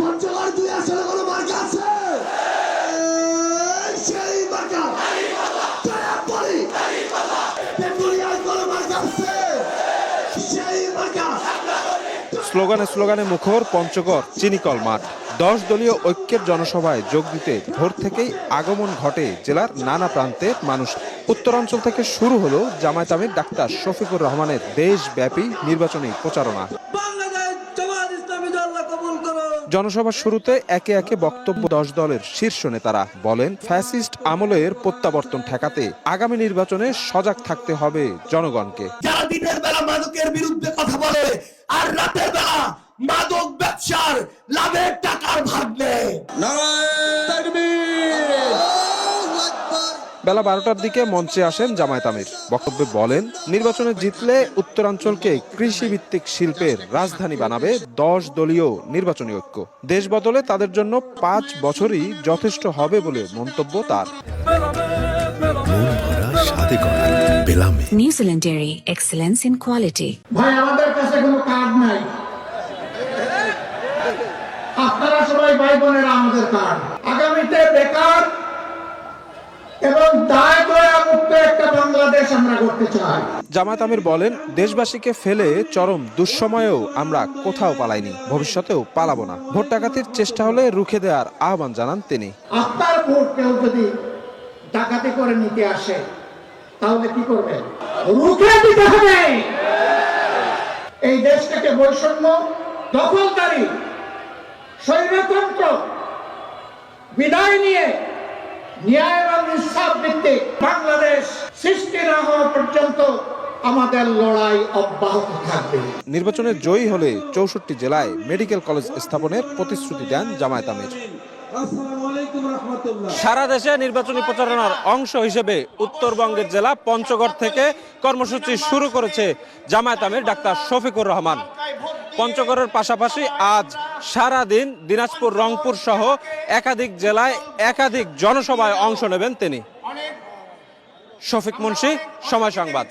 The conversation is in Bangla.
পঞ্চগড় দুই আসলে কোনো মার্কা আছে? সেই মার্কা। দয়াপরি তেঁতুলিয়ায় কোনো মার্কা আছে? সেই মার্কা। স্লোগানে স্লোগানে মুখর পঞ্চগড় চিনিকল মাঠ। দশ দলীয় ঐক্যের জনসভায় যোগ দিতে ভোর থেকেই আগমন ঘটে জেলার নানা প্রান্তের মানুষ। উত্তরাঞ্চল থেকে শুরু হলো জামায়াত আমির ডাক্তার শফিকুর রহমানের দেশব্যাপী নির্বাচনী প্রচারণা। বাংলাদেশ জামাত ইসলামী দল কবুল করো। জনসভার শুরুতে একে একে বক্তব্য দশ দলের শীর্ষ নেতারা। বলেন ফ্যাসিস্ট আমলের প্রত্যাবর্তন ঠেকাতে আগামী নির্বাচনে সজাগ থাকতে হবে জনগণকে। যারা দিনের বেলা মাদকের বিরুদ্ধে কথা বলে আর রাতের বেলা মাদক ব্যবসার লাভের টাকার ভাগ নেয়। বেলা বারোটার দিকে মঞ্চে আসেন জামায়াত আমির। বক্তব্যে বলেন নির্বাচনে জিতলে উত্তরাঞ্চলকে কৃষিভিত্তিক শিল্পের রাজধানী বানাবে দশ দলীয় নির্বাচনী ঐক্য। দেশ বদলে তাদের জন্য পাঁচ বছরই যথেষ্ট হবে বলে মন্তব্য তার। বেলামে Dairy, excellence in ভাই আমাদের কাছে কোনো কার্ড নাই। আপনারা সবাই ভাই বোনেরা আমাদের কার্ড। আগামীতে বেকার এবং দায় দয়া মুক্ত একটা বাংলাদেশ আমরা করতে চাই। জামায়াত আমির বলেন দেশবাসীকে ফেলে চরম দুঃসময়েও আমরা কোথাও পালাইনি ভবিষ্যতেও পালাবো না। ভোট ডাকাতির চেষ্টা হলে রুখে দেওয়ার আহ্বান জানান তিনি। আপনার ভোট কেউ যদি ডাকাতি করে নিতে আসে তাহলে কি করবে? রুখে দিতে হবে! এই দেশটাকে বৈষম্য দখলদারি স্বৈরতন্ত্র বিদায় নিয়ে ন্যায় এবং বাংলাদেশ সৃষ্টি না হওয়া পর্যন্ত আমাদের লড়াই অব্যাহত থাকবে। নির্বাচনে জয়ী হলে চৌষট্টি জেলায় মেডিকেল কলেজ স্থাপনের প্রতিশ্রুতি দেন জামায়াত আমির। আসসালামু আলাইকুম রহমতুল্লাহ। সারা দেশে নির্বাচনী প্রচারণার অংশ হিসেবে উত্তরবঙ্গের জেলা পঞ্চগড় থেকে কর্মসূচি শুরু করেছে জামায়াত আমির ডাক্তার শফিকুর রহমান। পঞ্চগড়ের পাশাপাশি আজ সারা দিন দিনাজপুর রংপুর সহ একাধিক জেলায় একাধিক জনসভায় অংশ নেবেন তিনি। শফিক মুন্সি সময় সংবাদ।